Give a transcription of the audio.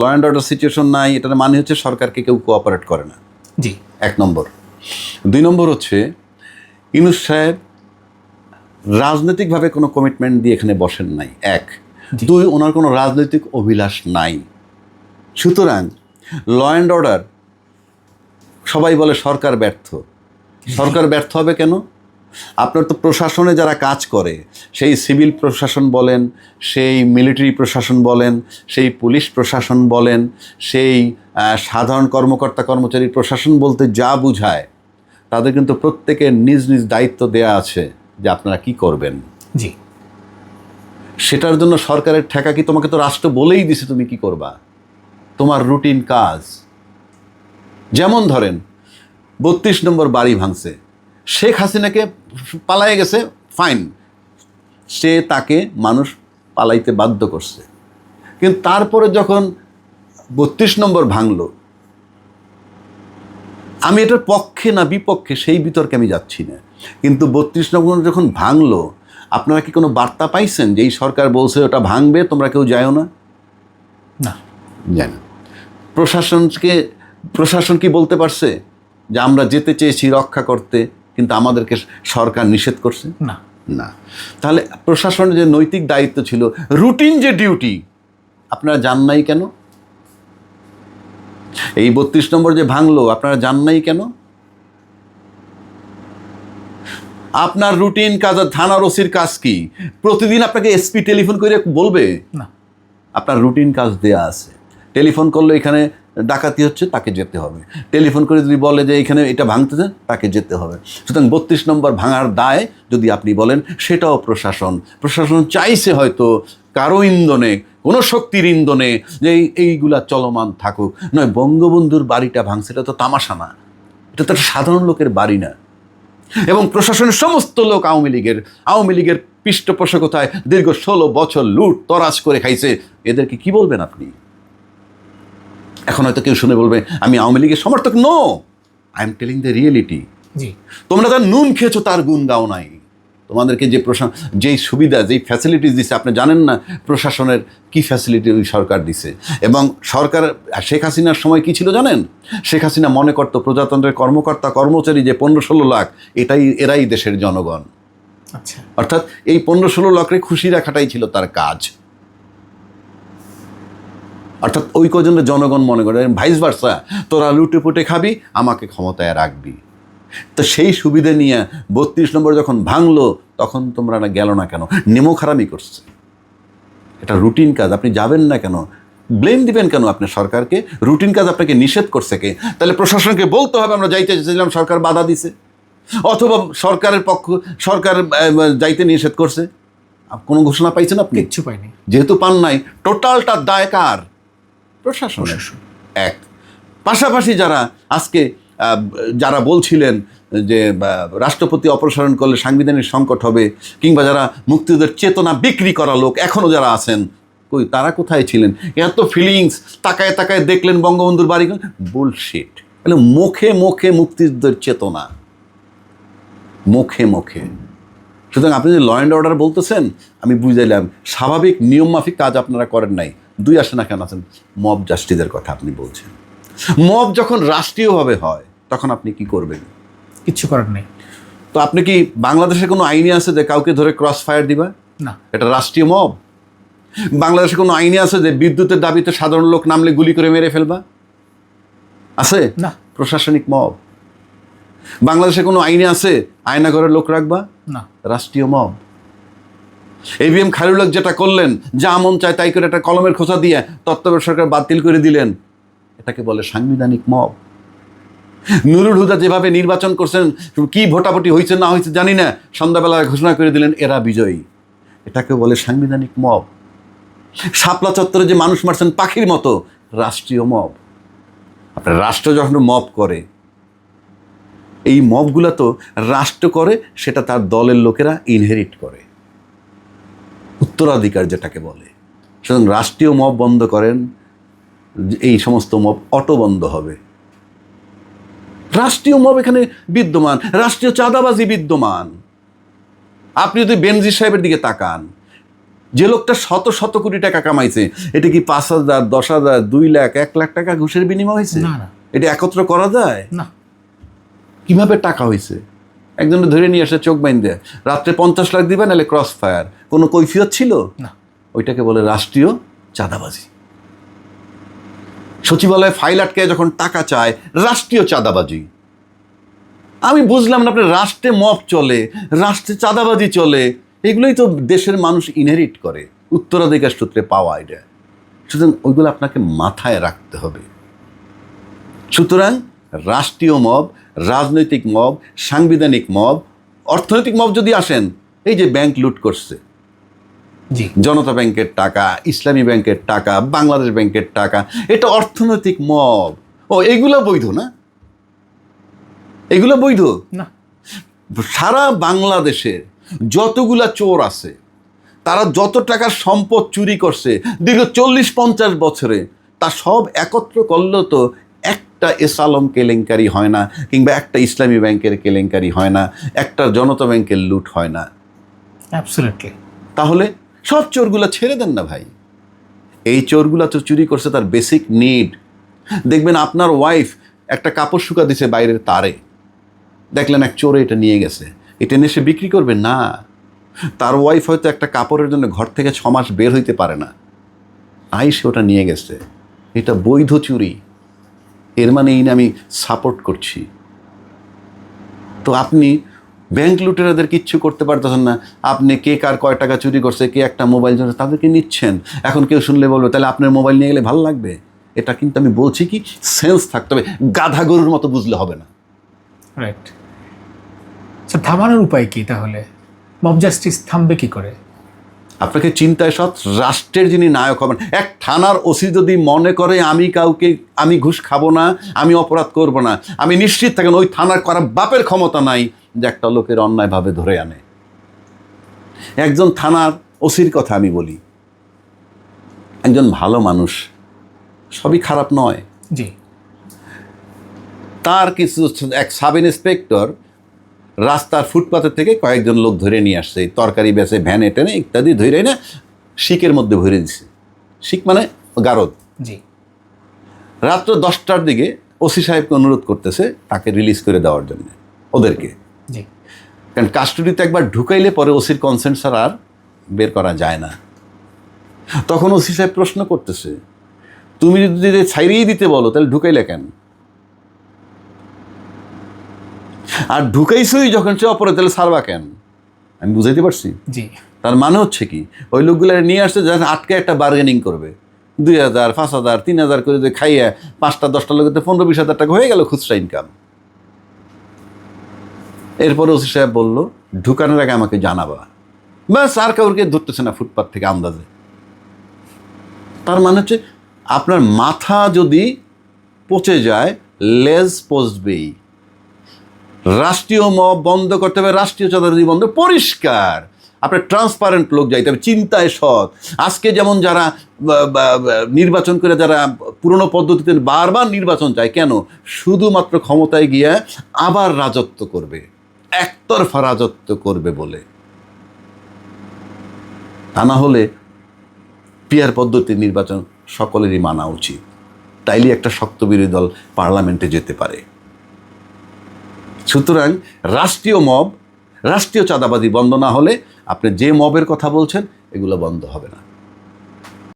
Law and order situation নাই এটার মানে হচ্ছে সরকারকে কেউ কোঅপারেট করে না। জি। এক নম্বর। দুই নম্বর হচ্ছে ইনুস সাহেব রাজনৈতিকভাবে কোনো কমিটমেন্ট দিয়ে এখানে বসেন নাই। এক। দুই ওনার কোনো রাজনৈতিক অভিলাষ নাই। সুতরাং ল অ্যান্ড অর্ডার সবাই বলে সরকার ব্যর্থ। সরকার ব্যর্থ হবে কেন? আপনার তো প্রশাসনে যারা কাজ করে সেই সিভিল প্রশাসন বলেন সেই মিলিটারি প্রশাসন বলেন সেই পুলিশ প্রশাসন বলেন সেই সাধারণ কর্মকর্তা কর্মচারী প্রশাসন বলতে যা বুঝায় তাদের কিন্তু প্রত্যেকের নিজ নিজ দায়িত্ব দেয়া আছে যে আপনারা কি করবেন। জি। সেটার জন্য সরকারের ঠেকা কি তোমাকে তো রাষ্ট্র বলেই দিছে তুমি কি করবা? তোমার রুটিন কাজ। যেমন ধরেন বত্রিশ নম্বর বাড়ি ভাঙছে। শেখ হাসিনাকে পালায়ে গেছে ফাইন সে তাকে মানুষ পালাইতে বাধ্য করছে। কিন্তু তারপরে যখন বত্রিশ নম্বর ভাঙলো আমি এটার পক্ষে না বিপক্ষে সেই বিতর্কে আমি যাচ্ছি না। কিন্তু বত্রিশ নম্বর যখন ভাঙলো আপনারা কি কোনো বার্তা পাইছেন যে এই সরকার বলছে ওটা ভাঙবে তোমরা কেউ যাও না? না। জানি। প্রশাসনকে প্রশাসন কি বলতে পারছে? যে আমরা যেতে চেয়েছি রক্ষা করতে। কিন্তু আমাদেরকে সরকার নিষেধ করছে? না। না। তাহলে প্রশাসনের যে নৈতিক দায়িত্ব ছিল রুটিন যে ডিউটি আপনারা জান নাই কেন? এই বত্রিশ নম্বর যে ভাঙলো আপনারা জান নাই কেন? আপনার রুটিন কাজ থানার ওসির কাজ কি? প্রতিদিন আপনাকে এসপি টেলিফোন করে বলবে? না। আপনার রুটিন কাজ দেয়া আছে। টেলিফোন করলে এখানে ডাকাতি হচ্ছে, তাকে যেতে হবে। টেলিফোন করে যদি বলে যে এখানে এটা ভাঙতেছে, তাকে যেতে হবে। সুতরাং বত্রিশ নম্বর ভাঙার দায় যদি আপনি বলেন, সেটাও প্রশাসন। প্রশাসন চাইছে হয়তো কারও ইন্ধনে, কোনো শক্তির ইন্ধনে, যে এই- এইগুলা চলমান থাকুক। নয়, বঙ্গবন্ধুর বাড়িটা ভাঙছে, এটা তো তামাশা না। এটা তো সাধারণ লোকের বাড়ি না। এবং প্রশাসনের সমস্ত লোক আওয়ামী লীগের আওয়ামী লীগের পৃষ্ঠপোষকতায় দীর্ঘ ষোলো বছর লুট, তরাজ করে খাইছে। এদেরকে কি বলবেন আপনি? এখন হয়তো কেউ শুনে বলবে আমি আওয়ামী লীগের সমর্থক? No I am telling the reality জি। তোমরা তার নুন খেয়েছো তার গুণ গাও নাই। তোমাদেরকে যে প্রশা যেই সুবিধা যেই ফ্যাসিলিটিস দিছে আপনি জানেন না প্রশাসনের কি ফ্যাসিলিটি ওই সরকার দিছে। এবং সরকার শেখ হাসিনার সময় কি ছিল জানেন? শেখ হাসিনা মনে করতো প্রজাতন্ত্রের কর্মকর্তা কর্মচারী যে পনেরো ষোলো লাখ এটাই এরাই দেশের জনগণ। আচ্ছা। অর্থাৎ এই পনেরো ষোলো লাখে খুশি রাখাটাই ছিল তার কাজ। অর্থাৎ ওই কজনের জনগণ মনে করে ভাইস ভার্সা তোরা লুটে পুটে খাবি আমাকে ক্ষমতায় রাখবি। তো সেই সুবিধে নিয়ে বত্রিশ নম্বর যখন ভাঙলো তখন তোমরা না গেল না কেন? নেমো খারামি করছে। এটা রুটিন কাজ আপনি যাবেন না কেন? ব্লেম দিবেন কেন আপনি সরকারকে? রুটিন কাজ আপনাকে নিষেধ করছে কে? তাহলে প্রশাসনকে বলতে হবে আমরা যাইতে চেয়েছিলাম সরকার বাধা দিছে। অথবা সরকারের পক্ষ সরকার যাইতে নিষেধ করছে। কোনো ঘোষণা পাইছেন আপনি? কিচ্ছু পাইনি। যেহেতু পান নাই টোটালটা দায় কার? প্রশাসন। এক। পাশাপাশি যারা আজকে যারা বলছিলেন যে রাষ্ট্রপতি অপসারণ করলে সাংবিধানিক সংকট হবে, কিংবা যারা মুক্তিযুদ্ধের চেতনা বিক্রি করা লোক এখনও যারা আছেন, কই, তারা কোথায় ছিলেন? এত ফিলিংস তাকায় তাকায় দেখলেন বঙ্গবন্ধুর বাড়ি বুলশিট মানে মুখে মুখে মুক্তিযুদ্ধের চেতনা। মুখে মুখে। সুতরাং আপনি যে ল অ্যান্ড অর্ডার বলতেছেন, আমি বুঝাইলাম, স্বাভাবিক নিয়মমাফিক কাজ আপনারা করেন নাই। দুই আসে না কেন? আছেন মব জাস্টিসের কথা আপনি বলছেন। মব যখন রাষ্ট্রীয়ভাবে হয় তখন আপনি কি করবেন? কিচ্ছু করার নেই। তো আপনি কি বাংলাদেশে কোনো আইনে আছে যে কাউকে ধরে ক্রস ফায়ার দিবা? না। এটা রাষ্ট্রীয় মব? বাংলাদেশে কোনো আইনে আছে যে বিদ্যুতের দাবিতে সাধারণ লোক নামলে গুলি করে মেরে ফেলবা? আছে? না। প্রশাসনিক মব। বাংলাদেশে কোনো আইনে আছে আয়না আয়নাঘরের লোক রাখবা? না। রাষ্ট্রীয় মব। এভিএম খালিউল হক যেটা করলেন, যা মন চায় তাই করে একটা কলমের খোঁচা দিয়ে তত্ত্বাবধায়ক সরকার বাতিল করে দিলেন। এটাকে বলে সাংবিধানিক মব। নুরুল হুদা যেভাবে নির্বাচন করছেন, কি ভোটাভুটি হয়েছে না হয়েছে জানি না, সন্ধ্যাবেলা ঘোষণা করে দিলেন, এরা বিজয়ী। এটাকে বলে সাংবিধানিক মব। শাপলা চত্বরে যে মানুষ মারছেন পাখির মতো, রাষ্ট্রীয় মব। আপনার রাষ্ট্র যখন মব করে, এই মবগুলো তো রাষ্ট্র করে, সেটা তার দলের লোকেরা ইনহেরিট করে। উত্তরাধিকার যেটাকে বলে। সুতরাং রাষ্ট্রীয় মব বন্ধ করেন এই সমস্ত মব অটো বন্ধ হবে। রাষ্ট্রীয় মব এখানে বিদ্যমান রাষ্ট্রীয় চাঁদাবাজি বিদ্যমান। আপনি যদি বেনজির সাহেবের দিকে তাকান যে লোকটা শত শত কোটি টাকা কামাইছে এটা কি পাঁচ হাজার দশ হাজার দুই লাখ এক লাখ টাকা ঘুষের বিনিময় হয়েছে? এটা একত্র করা যায়? না। কীভাবে টাকা হয়েছে? একজনে ধরে নিয়ে আসে চোখ বাইন দেয় রাত্রে পঞ্চাশ লাখ দিবেন নাহলে ক্রস ফায়ার কোনো কৈফিয়ত ছিল? না। ওইটাকে বলে রাষ্ট্রীয় চাঁদাবাজি। সচিবালয়ে ফাইল আটকে যখন টাকা চায় রাষ্ট্রীয় চাঁদাবাজি। আমি বুঝলাম না আপনার রাষ্ট্রে মপ চলে রাষ্ট্রে চাঁদাবাজি চলে। এগুলোই তো দেশের মানুষ ইনহেরিট করে উত্তরাধিকার সূত্রে পাওয়া এটা। সুতরাং ওইগুলো আপনাকে মাথায় রাখতে হবে। সুতরাং রাষ্ট্রীয় মব রাজনৈতিক মব সাংবিধানিক মব অর্থনৈতিক মব যদি আসেন এই যে ব্যাংক লুট করছে জনতা ব্যাংকের টাকা ইসলামী ব্যাংকের টাকা বাংলাদেশ ব্যাংকের টাকা এটা অর্থনৈতিক মব। ও এগুলো বৈধ না? এগুলো বৈধ? না। সারা বাংলাদেশের যতগুলা চোর আছে তারা যত টাকার সম্পদ চুরি করছে দীর্ঘ চল্লিশ পঞ্চাশ বছরে তা সব একত্র করলেও তো একটা এসালম কেলেঙ্কারি হয় না কিংবা একটা ইসলামী ব্যাংকের কেলেঙ্কারি হয় না একটা জনতা ব্যাংকের লুট হয় না। অ্যাবসলিউটলি তাহলে সব চোরগুলো ছেড়ে দেন না ভাই। এই চোরগুলো তো চুরি করছে তার বেসিক নিড দেখবেন আপনার ওয়াইফ একটা কাপড় শুকা দিছে বাইরের তারে। দেখলেন এক চোরে এটা নিয়ে গেছে। এটা নিয়ে সে বিক্রি করবে? না। তার ওয়াইফ হয়তো একটা কাপড়ের জন্য ঘর থেকে ছ মাস বের হইতে পারে না। তাই সে ওটা নিয়ে গেছে। এটা বৈধ চুরি। এর মানে এই আমি সাপোর্ট করছি। তো আপনি ব্যাংক লুটেরাদের কিচ্ছু করতে পারতেছেন না। আপনি কে কার কয় টাকা চুরি করছে, কে একটা মোবাইল চুরি তাদেরকে নিচ্ছেন। এখন কেউ শুনলে বলবে, তাহলে আপনার মোবাইল নিয়ে গেলে ভালো লাগবে? এটা কিন্তু আমি বলছি কি সেন্স থাকতে হবে। গাধা গরুর মতো বুঝলে হবে না। রাইট থামানোর উপায় কি তাহলে? মব জাস্টিস থামবে কি করে? আপনাকে চিন্তায় সৎ রাষ্ট্রের যিনি নায়ক হবেন এক থানার ওসি যদি মনে করে আমি কাউকে আমি ঘুষ খাব না আমি অপরাধ করব না আমি নিশ্চিত থাকেন ওই থানার করা বাপের ক্ষমতা নাই যে একটা লোকের অন্যায়ভাবে ধরে আনে। একজন থানার ওসির কথা আমি বলি। একজন ভালো মানুষ সবই খারাপ নয়। জি। তার কিছু এক সাব ইন্সপেক্টর রাস্তার ফুটপাতের থেকে কয়েকজন লোক ধরে নিয়ে আসছে। তরকারি বেচে ভ্যানে টেনে ইত্যাদি ধরে না শিকের মধ্যে ভরে দিছে। শিক মানে গারদ। জি। রাত্র দশটার দিকে ওসি সাহেবকে অনুরোধ করতেছে তাকে রিলিজ করে দেওয়ার জন্য ওদেরকে। জি। কারণ কাস্টডিতে একবার ঢুকাইলে পরে ওসির কনসেন্ট ছাড়া আর বের করা যায় না। তখন ওসি সাহেব প্রশ্ন করতেছে তুমি যদি ছাইরিয়ে দিতে বলো তাহলে ঢুকাইলে কেন? আর ঢুকাইছই যখন সে অপরে তাহলে সারবা কেন? আমি বুঝাইতে পারছি? জি। তার মানে হচ্ছে কি ওই লোকগুলো নিয়ে আসছে যাতে আটকে একটা বার্গেনিং করবে। দুই হাজার পাঁচ হাজার তিন হাজার করে যে খাইয়ে পাঁচটা দশটা লোকের পনেরো বিশ হাজার টাকা হয়ে গেল খুচরা ইনকাম এরপরে ওসি সাহেব বলল ঢুকানোর আগে আমাকে জানাবা। ব্যাস আর কাউকে ধরতেছে না ফুটপাথ থেকে আন্দাজে। তার মানে হচ্ছে আপনার মাথা যদি পচে যায় লেজ পচবেই। রাষ্ট্রীয় মব বন্ধ করতে হবে, রাষ্ট্রীয় চাঁদাবাজি বন্ধ, পরিষ্কার। আপনার ট্রান্সপারেন্ট লোক যাইতে হবে, চিন্তায় সৎ। আজকে যেমন যারা নির্বাচন করে যারা পুরনো পদ্ধতিতে বারবার নির্বাচন চায়, কেন? শুধুমাত্র ক্ষমতায় গিয়ে আবার রাজত্ব করবে, একতরফা রাজত্ব করবে বলে। তা না হলে পিয়ার পদ্ধতির নির্বাচন সকলেরই মানা উচিত। তাইলে একটা শক্ত বিরোধী দল পার্লামেন্টে যেতে পারে। সুতরাং রাষ্ট্রীয় মব, রাষ্ট্রীয় চাঁদাবাজি বন্ধ না হলে আপনি যে মবের কথা বলছেন, এগুলো বন্ধ হবে না।